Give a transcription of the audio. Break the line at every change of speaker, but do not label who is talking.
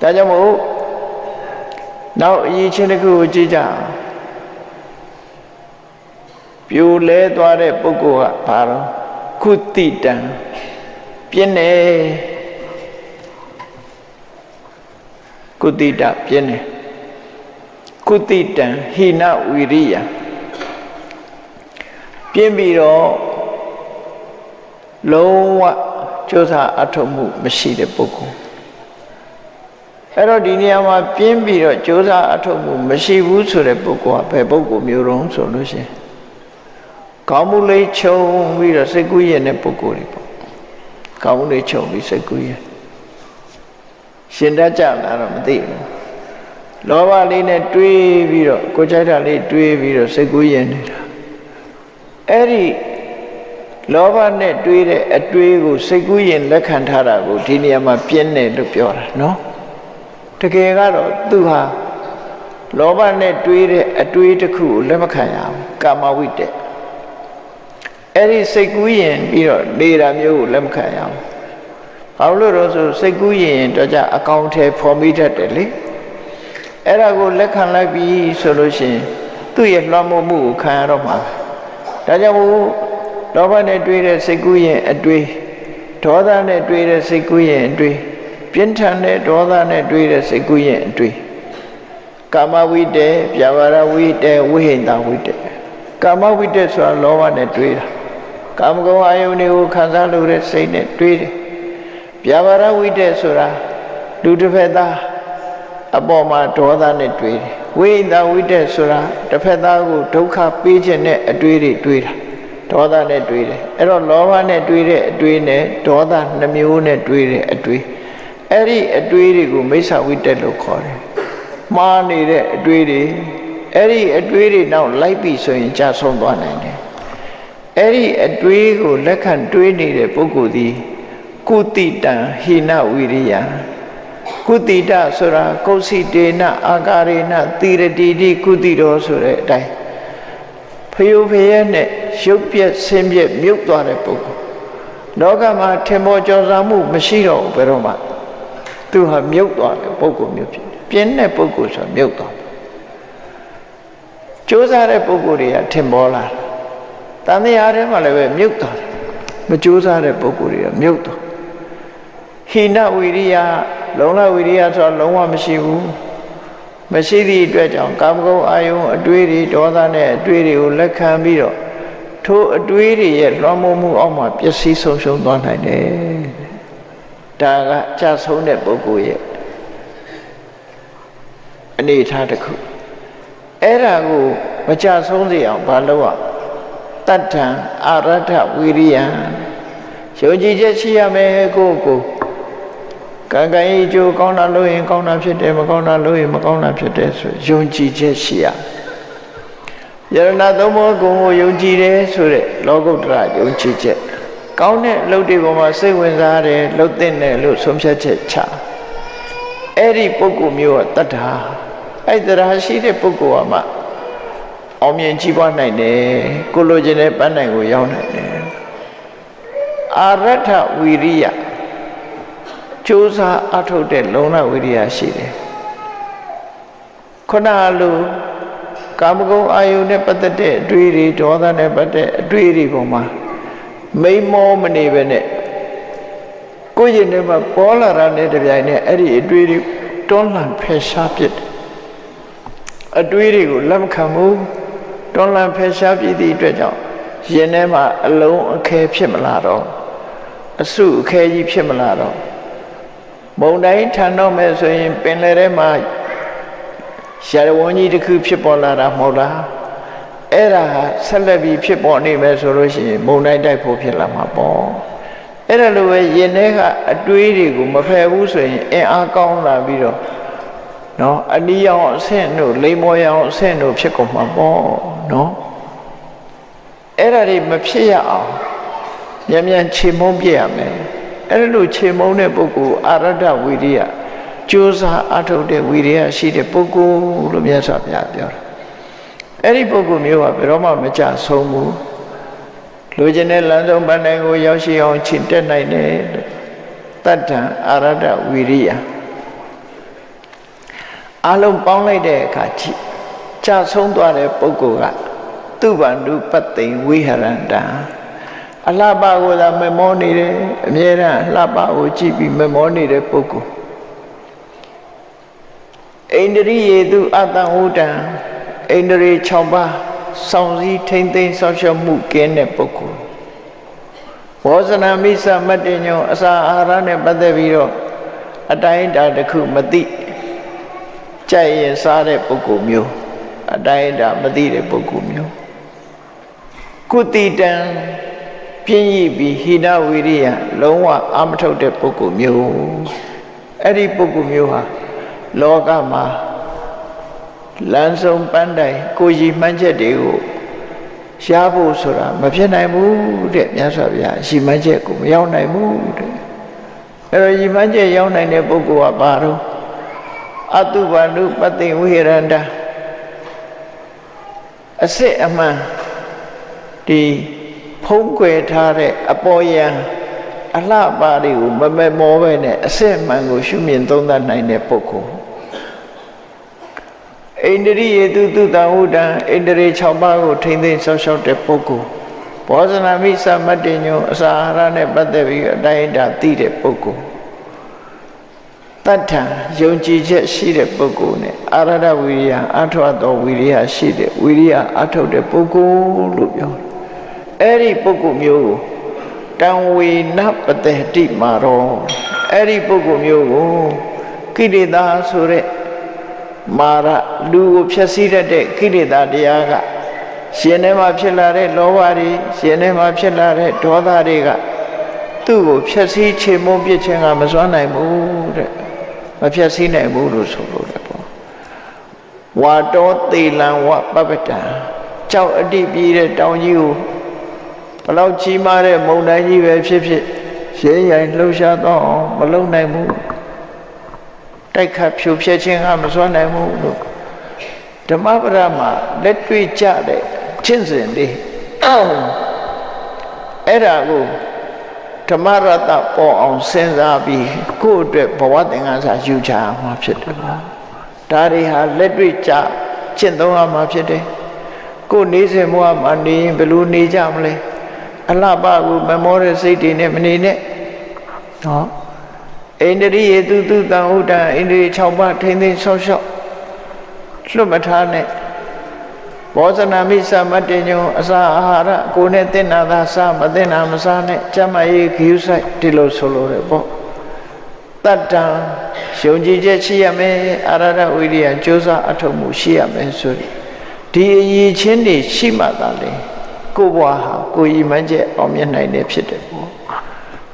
ဒါကြောင့်မို့နောက်အရေးချင်းတစ်ခုကိုကြည့်ကြအောင်ပြိုလဲသွားတဲ့ပုဂ္ဂိုလ်ကဘာလို့ခုတိတံပြင်းနေကုတိတပြင်းနေကုတိတံဟိနဝီရိယပြင်းပြီးတော့လုံးဝကြိုးစားအထောက်မှုမရှိတဲ့ပုဂ္ဂိုလ် အဲ့တော့ဒီနေရာမှာပြင်းပြီးတော့ကြိုးစားအထောက်မှုမရှိဘူးဆိုတဲ့ပုဂ္ဂိုလ်ကဘယ်ပုဂ္ဂိုလ်မျိုးတုံးဆိုလို့ရှိရင်ကောင်းမှုလေးခြုံပြီးတော့စိတ်ကူးရင်တဲ့ပုဂ္ဂိုလ်တွေပေါ့ကောင်းမှုလေးခြုံပြီးစိတ်ကူးရင်ရှင်တတ်ကြလားတော့မသိဘူးလောဘလေးနဲ့တွေးပြီးတော့ကိုယ်ကြိုက်တာလေးတွေးပြီးတော့စိတ်ကူးရင်နေတာအဲ့ဒီလောဘနဲ့တွေးတဲ့အတွေးကိုစိတ်ကူးရင်လက်ခံထားတာကိုဒီနေရာမှာပြင်းတယ်လို့ပြောတာနော် တကယ်ကတော့သူဟာလောဘနဲ့တွေးတဲ့အတွေးတစ်ခုကိုလက်မခံရဘူးကာမဝိတ္တအဲ့ဒီစိတ်ကူးရင်ပြီးတော့နေတာမျိုးကိုလက်မခံရဘူးဘာလို့လဲဆိုစိတ်ကူးရင်တော့ကြအကောင့်ထဲဖော်မိတတ်တယ်လေအဲ့ဒါကိုလက်ခံလိုက်ပြီဆိုလို့ရှိရင်သူ့ရဲ့လွှမ်းမိုးမှုကိုခံရတော့မှာပဲဒါကြောင့်မို့လောဘနဲ့တွေးတဲ့စိတ်ကူးရင်အတွေးဒေါသနဲ့တွေးတဲ့စိတ်ကူးရင်အတွေး ပြင်းထန်တဲ့ဒေါသနဲ့တွေးတဲ့စိတ်ကူးရင်အတွေးကာမဝိတ္တေပြာပါရဝိတ္တေဝိဟိန္တာဝိတ္တေကာမဝိတ္တေဆိုတာလောဘနဲ့တွေးတာကာမဂုဏ်အာယုန်တွေကိုခံစားလို့တဲ့စိတ်နဲ့တွေးတယ်ပြာပါရဝိတ္တေဆိုတာလူတစ်ဖက်သားအပေါ်မှာဒေါသနဲ့တွေးတယ်ဝိဟိန္တာဝိတ္တေဆိုတာတစ်ဖက်သားကိုဒုက္ခပေးခြင်းနဲ့အတွေးတွေတွေးတာဒေါသနဲ့တွေးတယ်အဲ့တော့လောဘနဲ့တွေးတဲ့အတွေးနဲ့ဒေါသနှမျိုးနဲ့တွေးတဲ့အတွေး အဲ့ဒီအတွေးတွေကိုမိစ္ဆာဝိတ္တလို့ခေါ်တယ်မှားနေတဲ့အတွေးတွေအဲ့ဒီအတွေးတွေနောက်လိုက်ပြီဆိုရင်ကြာဆုံးသွားနိုင်တယ်အဲ့ဒီအတွေးကိုလက်ခံတွေးနေတဲ့ပုဂ္ဂိုလ်သည်ကုတိတံဟိနဝိရိယကုတိတဆိုတာကုသိတေနအာကာရေနသီရတိတိကုတိတော်ဆိုတဲ့အတိုင်းဖယုဖယဲနဲ့ရုပ်ပြက်ဆင်းပြက်မြုပ်သွားတဲ့ပုဂ္ဂိုလ်လောကမှာထင်ပေါ်ကျော်စာမှုမရှိတော့ဘူးဘယ်တော့မှ သူဟာမြုပ်သွားတဲ့ပုဂ္ဂိုလ်မျိုးဖြစ်တယ်ပြင်းတဲ့ပုဂ္ဂိုလ်ဆိုတာမြုပ်သွားကြိုးစားတဲ့ပုဂ္ဂိုလ်တွေကထင်ပေါ်လာတယ်တန်တရားထဲမှာလည်းပဲမြုပ်သွားတယ်မကြိုးစားတဲ့ပုဂ္ဂိုလ်တွေကမြုပ်သွားဟိနဝိရိယလုံလဝိရိယဆိုတာလုံးဝမရှိဘူးမရှိသည့်အတွက်ကြောင့်ကာမဂုဏ်အာယုံအတွေးတွေဒေါသနဲ့အတွေးတွေကိုလက်ခံပြီးတော့ထိုအတွေးတွေရဲ့လွှမ်းမိုးမှုအောက်မှာပျက်စီးဆုံးရှုံးသွားနိုင်တယ် ဒါကကြာဆုံးတဲ့ပုဂ္ဂိုလ်ရဲ့အနေအထားတစ်ခုအဲ့ဒါကိုမကြဆုံးစေအောင်ဘာလုပ်ရတတ္ထံအာရထဝိရိယံယုံကြည်ချက်ရှိရမယ်ကိုယ့်ကိုယ်ကံကံဤကျိုးကောင်းတာလို့ရင်ကောင်းတာဖြစ်တယ်မကောင်းတာလို့ရင်မကောင်းတာဖြစ်တယ်ဆိုယုံကြည်ချက်ရှိရယရဏသုံးဘောကုံကိုယုံကြည်တယ်ဆိုတဲ့လောကုတ္တရယုံကြည်ချက် ကောင်းတဲ့အလုပ်တွေပေါ်မှာစိတ်ဝင်စားတယ်လှုပ်တဲ့တယ်လို့ဆုံးဖြတ်ချက်ချအဲ့ဒီပုဂ္ဂိုလ်မျိုးကတတ္ထာအဲ့တရားရှိတဲ့ပုဂ္ဂိုလ်ကမှအောင်မြင်ကြီးပွားနိုင်တယ်ကိုလိုချင်တဲ့ပန်းနိုင်ကိုရောက်နိုင်တယ်အာရထဝီရိယကြိုးစားအထုတ်တဲ့လုံလဝိရိယရှိတယ်ခုနလိုကာမဂုဏ်အာယုန်နဲ့ပတ်သက်တဲ့အတွေ့အတွေဒေါသနဲ့ပတ်သက်အတွေ့အတွေပေါ်မှာ မိမောမနေပဲနဲ့ကိုယ့်ရင်ထဲမှာပေါ်လာတာနဲ့တပြိုင်နက်အဲ့ဒီအတွေ့တွေတွန်းလှန်ဖယ်ရှားပစ်တယ်အတွေ့တွေကိုလက်မခံဘူးတွန်းလှန်ဖယ်ရှားပြည့်သည့်အတွက်ကြောင့်ရင်ထဲမှာအလုံးအခဲဖြစ်မလာတော့အစုအခဲကြီးဖြစ်မလာတော့မုံတိုင်းထန်တော့မယ်ဆိုရင်ပင်လယ်ထဲမှာရှာရဝန်းကြီးတစ်ခုဖြစ်ပေါ်လာတာမဟုတ်လား အဲ့ဒါဆက်လက်ပြီးဖြစ်ပေါ်နေမယ်ဆိုလို့ရှိရင်မုံတိုင်းတိုက်ဖို့ဖြစ်လာမှာပေါ့အဲ့ဒါလိုပဲရင်ထဲကအတွေးတွေကိုမဖယ်ဘူးဆိုရင်အင်အားကောင်းလာပြီးတော့နော်အနီးရောင်အဆင့်တို့လိမ္မော်ရောင်အဆင့်တို့ဖြစ်ကုန်မှာပေါ့နော်အဲ့ဒါတွေမဖြစ်ရအောင်မြန်မြန်ခြေမုံပြရမယ်အဲ့လိုခြေမုံတဲ့ပုဂ္ဂိုလ်အာရဒဝိရိယကြိုးစားအထုတ်တဲ့ဝိရိယရှိတဲ့ပုဂ္ဂိုလ်လို့မြတ်စွာဘုရားပြောတာ အဲ့ဒီပုဂ္ဂိုလ်မျိုးကဘယ်တော့မှမကြဆုံးဘူးလူကျင်တဲ့လမ်းဆုံးပန်းတိုင်းကိုရောက်ရှိအောင်ချင့်တက်နိုင်တယ်တတ္ထံအာရဒဝိရိယအလုံးပေါင်းလိုက်တဲ့အခါကြည့်ကြဆုံးသွားတဲ့ပုဂ္ဂိုလ်ကသူဗန္ဓုပတ္တိန်ဝိဟရန္တာအလှပကိုသာမမောနေတယ်အမြဲတမ်းအလှပကိုကြည့်ပြီးမမောနေတဲ့ပုဂ္ဂိုလ်အိန္ဒြိယေတုအတ္တဝုဒံ အိန္ဒြေ6ပါးစောင့်စည်းထိမ့်သိမ်းဆောက်ရှောက်မှုကင်းတဲ့ပုဂ္ဂိုလ်ဘောဇနာမိစ္ဆမတ္တညောအစာအာဟာရနဲ့ပတ်သက်ပြီးတော့အတိုင်းအတာတစ်ခုမသိကြိုက်ရင်စားတဲ့ပုဂ္ဂိုလ်မျိုးအတိုင်းအတာမသိတဲ့ပုဂ္ဂိုလ်မျိုးကုတိတံပြင်းရည်ပြီးဟိနဝိရိယလုံးဝအာမထုတ်တဲ့ပုဂ္ဂိုလ်မျိုးအဲ့ဒီပုဂ္ဂိုလ်မျိုးဟာလောကမှာ လမ်းဆုံးပန်းတိုင်ကိုကြီးမှန်းချက်တွေကိုရှားဖို့ဆိုတာမဖြစ်နိုင်ဘူးတဲ့မြတ်စွာဘုရားရှိမှန်းချက်ကိုမရောက်နိုင်ဘူးတဲ့အဲ့တော့ရှိမှန်းချက်ရောက်နိုင်တဲ့ပုဂ္ဂိုလ်ကဘာတော့အတုပါနုပတ္တိဝိဟရန္တာအစစ်အမှန်ဒီဖုံးကွယ်ထားတဲ့အပေါ်ယံအလှပါတွေကိုမမမောပဲနဲ့အစစ်အမှန်ကိုရှုမြင်သုံးသပ်နိုင်တဲ့ပုဂ္ဂိုလ် အိန္ဒြိယေတုတုတံဟုတံအိန္ဒြေ6ပါးကိုထိမ့်သိမ်းဆောက်ရှောက်တဲ့ပုဂ္ဂိုလ်ဘောဇနာမိသမတ္တညုအစာအာဟာရနဲ့ပတ်သက်ပြီးအတိုင်းအတာသိတဲ့ပုဂ္ဂိုလ်တတ္ထံယုံကြည်ချက်ရှိတဲ့ပုဂ္ဂိုလ်နဲ့အာရဒဝိရိယအထောက်တော်ဝိရိယရှိတဲ့ဝိရိယအထောက်တဲ့ပုဂ္ဂိုလ်လို့ပြောတယ်အဲ့ဒီပုဂ္ဂိုလ်မျိုးကိုတံဝေနပတတိမာရောအဲ့ဒီပုဂ္ဂိုလ်မျိုးကိုကိလေသာဆိုတဲ့ မာရလူကိုဖျက်ဆီးတတ်တဲ့ကိလေသာတရားကရှင်ထဲမှာဖြစ်လာတဲ့လောဘတွေရှင်ထဲမှာဖြစ်လာတဲ့ဒေါသတွေကသူ့ကိုဖျက်ဆီးချေမုန်းပြစ်ခြင်းကမစွမ်းနိုင်ဘူးတဲ့မဖျက်ဆီးနိုင်ဘူးလို့ဆိုလို့လည်းပေါ့ဝါတောသေလံဝပပတံကြောက်အတိပြေးတဲ့တောင်ကြီးကိုဘလောက်ကြီးမားတဲ့မုန်တိုင်းကြီးပဲဖြစ်ဖြစ်ရဲရိုင်လှုပ်ရှားတော့မလုံနိုင်ဘူး တိုက်ခတ်ဖြိုဖျက်ခြင်းကမစွမ်းနိုင်ဘူးလို့ဓမ္မပဒမှာလက်တွေ့ကြတဲ့ကျင့်စဉ်လေးအဲ့ဒါကိုဓမ္မရတ္တပေါ်အောင်စဉ်းစားပြီးကိုယ့်အတွက်ဘဝသင်္ကန်းစာယူချမှာဖြစ်တယ်ပေါ့ဒါတွေဟာလက်တွေ့ကြကျင့်သုံးရမှာဖြစ်တယ်ကိုယ်နေစဉ်ဘဝမှာနေရင်ဘယ်လိုနေကြမလဲအလှပကိုမမောတဲ့စိတ်တွေနဲ့မနေနဲ့နော် အိန္ဒြိယေတုတုတံဥဒ္ဒံအိန္ဒြေ6ပါးထိမ့်သိမ်းဆောက်ရှောက်လွတ်မထားနဲ့ဘောဇနာမိသမတ္တညုံအစာအာဟာရကိုယ်နဲ့တင်နာသာစားမတင်နာမစားနဲ့ကျမရေးခ ्यू ဆိုင်ဒီလိုဆိုလိုတယ်ပေါ့တတ္တံယုံကြည်ချက်ရှိရမယ်အာရဒဝိရိယကြိုးစားအထောက်မှုရှိရမယ်ဆိုဒီအရေးချင်းတွေရှိမှသာလေကိုယ်ဘဝဟာကိုယ်ရည်မှန်းချက်အောင်မြင်နိုင်တယ်ဖြစ်တယ်ပေါ့